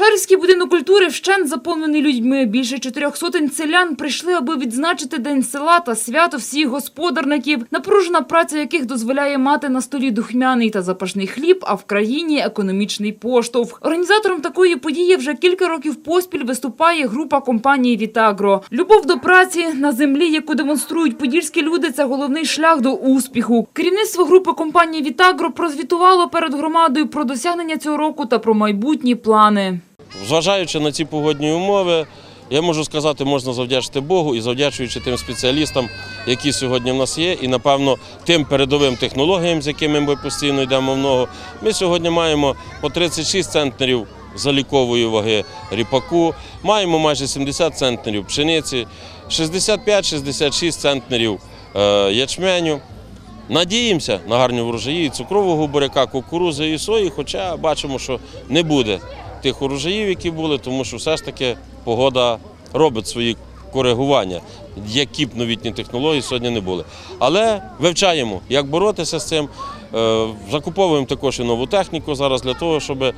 Шарівський будинок культури вщент заповнений людьми. Більше чотирьох сотень селян прийшли, аби відзначити День села та свято всіх господарників, напружена праця яких дозволяє мати на столі духмяний та запашний хліб, а в країні економічний поштовх. Організатором такої події вже кілька років поспіль виступає група компанії Вітагро. Любов до праці на землі, яку демонструють подільські люди, це головний шлях до успіху. Керівництво групи компанії Вітагро прозвітувало перед громадою про досягнення цього року та про майбутні плани. Зважаючи на ці погодні умови, я можу сказати, можна завдячити Богу і завдячуючи тим спеціалістам, які сьогодні в нас є, і напевно тим передовим технологіям, з якими ми постійно йдемо в ногу. Ми сьогодні маємо по 36 центнерів залікової ваги ріпаку, маємо майже 70 центнерів пшениці, 65-66 центнерів е, ячменю. Надіємося на гарні врожаї цукрового буряка, кукурузи і сої, хоча бачимо, що не буде тих урожаїв, які були, тому що все ж таки погода робить свої коригування, які б новітні технології сьогодні не були. Але вивчаємо, як боротися з цим. Е, Закуповуємо також і нову техніку зараз для того, щоб е,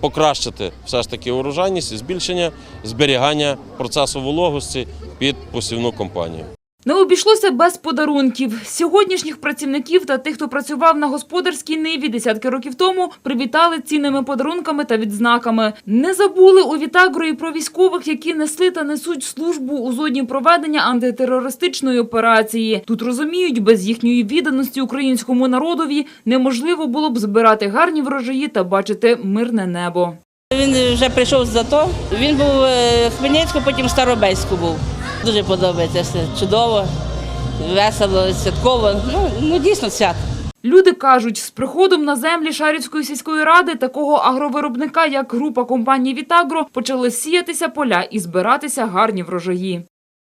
покращити все ж таки урожайність і збільшення зберігання процесу вологості під посівну компанію. Не обійшлося без подарунків. Сьогоднішніх працівників та тих, хто працював на господарській ниві десятки років тому, привітали цінними подарунками та відзнаками. Не забули у Вітагро і про військових, які несли та несуть службу у зоні проведення антитерористичної операції. Тут розуміють, без їхньої відданості українському народові неможливо було б збирати гарні врожаї та бачити мирне небо. Він вже прийшов за то. Він був е, в Хмельницьку, потім в Старобельську був. Дуже подобається все чудово, весело, святково. Ну, ну дійсно свято. Люди кажуть, з приходом на землі Шарівської сільської ради такого агровиробника, як група компанії Вітагро, почали сіятися поля і збиратися гарні врожаї.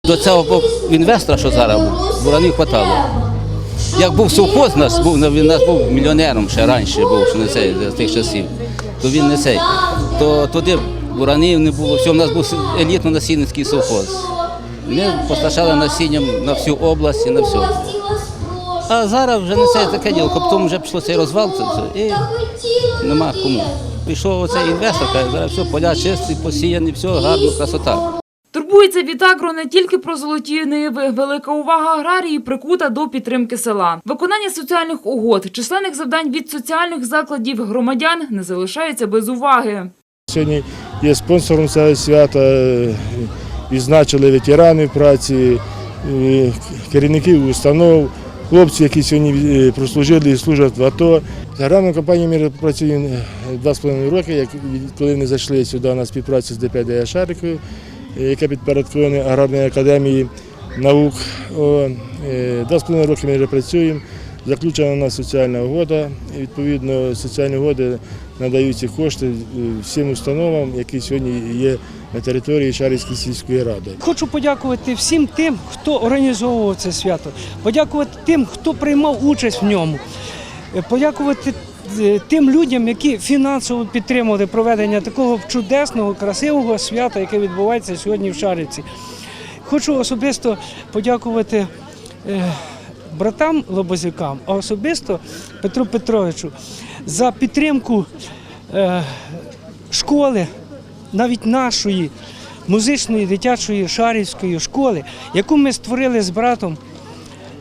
До цього інвестора, що зараз був, буранів хватало. Як був совхоз, нас був він нас був мільйонером ще раніше, був що не цей з тих часів. То він не цей. То туди буранів не було. Все, в нас був елітно-насінницький совхоз. Ми постачали насінням на всю область і на все. А зараз вже не це таке діло, потім вже пішло цей розвал, це все, і нема кому. Прийшов оцей інвестор, каже, зараз все, поля чисті, посіяні, все, гарно, красота. Турбується Вітагро не тільки про золоті ниви. Велика увага аграрії прикута до підтримки села. Виконання соціальних угод, численних завдань від соціальних закладів громадян не залишається без уваги. Сьогодні є спонсором цього свята, е, відзначили ветеранів праці, керівників установ, хлопці, які сьогодні е, прослужили і служать в АТО. З аграрною компанією ми працюємо е, два з половиною роки, коли вони зайшли сюди на співпрацю з ДПД Шарикою, е, яка підпорядкована аграрної академії наук. Два з половиною роки ми працюємо. Заключена у нас соціальна угода. І, відповідно, соціальні угоди надають ці кошти всім установам, які сьогодні є на території Шарівської сільської ради. Хочу подякувати всім тим, хто організовував це свято, подякувати тим, хто приймав участь в ньому, е, подякувати е, тим людям, які фінансово підтримували проведення такого чудесного, красивого свята, яке відбувається сьогодні в Шарівці. Хочу особисто подякувати е, братам Лобозюкам, а особисто Петру Петровичу за підтримку школи, навіть нашої музичної дитячої шарівської школи, яку ми створили з братом,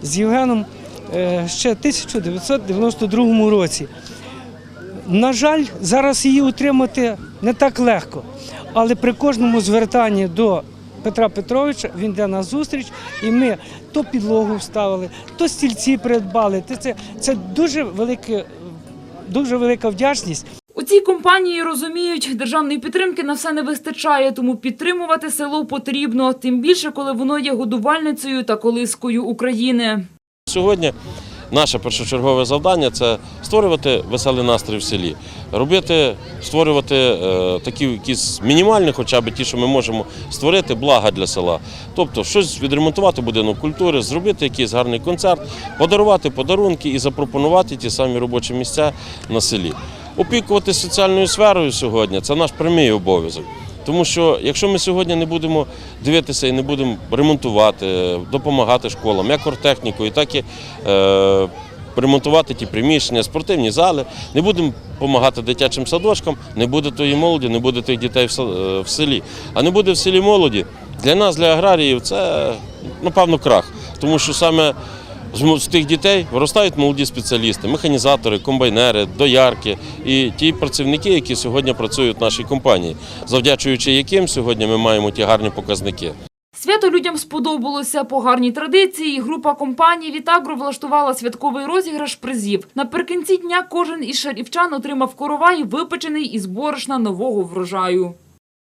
з Євгеном е, ще в 1992 році. На жаль, зараз її утримати не так легко, але при кожному звертанні до Петра Петровича він йде на зустріч, і ми то підлогу вставили, то стільці придбали. Це, це, дуже, велике, дуже велика вдячність. Цій компанії розуміють, державної підтримки на все не вистачає, тому підтримувати село потрібно, тим більше, коли воно є годувальницею та колискою України. Сьогодні наше першочергове завдання це створювати веселий настрій в селі, робити, створювати е, такі якісь мінімальні, хоча б ті, що ми можемо створити, блага для села. Тобто щось відремонтувати будинок культури, зробити якийсь гарний концерт, подарувати подарунки і запропонувати ті самі робочі місця на селі. Опікувати соціальною сферою сьогодні це наш прямий обов'язок. Тому що якщо ми сьогодні не будемо дивитися і не будемо ремонтувати, допомагати школам, як оргтехнікою, так і е, ремонтувати ті приміщення, спортивні зали, не будемо допомагати дитячим садочкам, не буде тої молоді, не буде тих дітей в е, селі. А не буде в селі молоді. Для нас, для аграріїв, це напевно крах. Тому що саме з тих дітей виростають молоді спеціалісти, механізатори, комбайнери, доярки і ті працівники, які сьогодні працюють в нашій компанії, завдячуючи яким сьогодні ми маємо ті гарні показники. Свято людям сподобалося по гарній традиції. Група компаній «Вітагро» влаштувала святковий розіграш призів. Наприкінці дня кожен із шарівчан отримав коровай, випечений із борошна нового врожаю.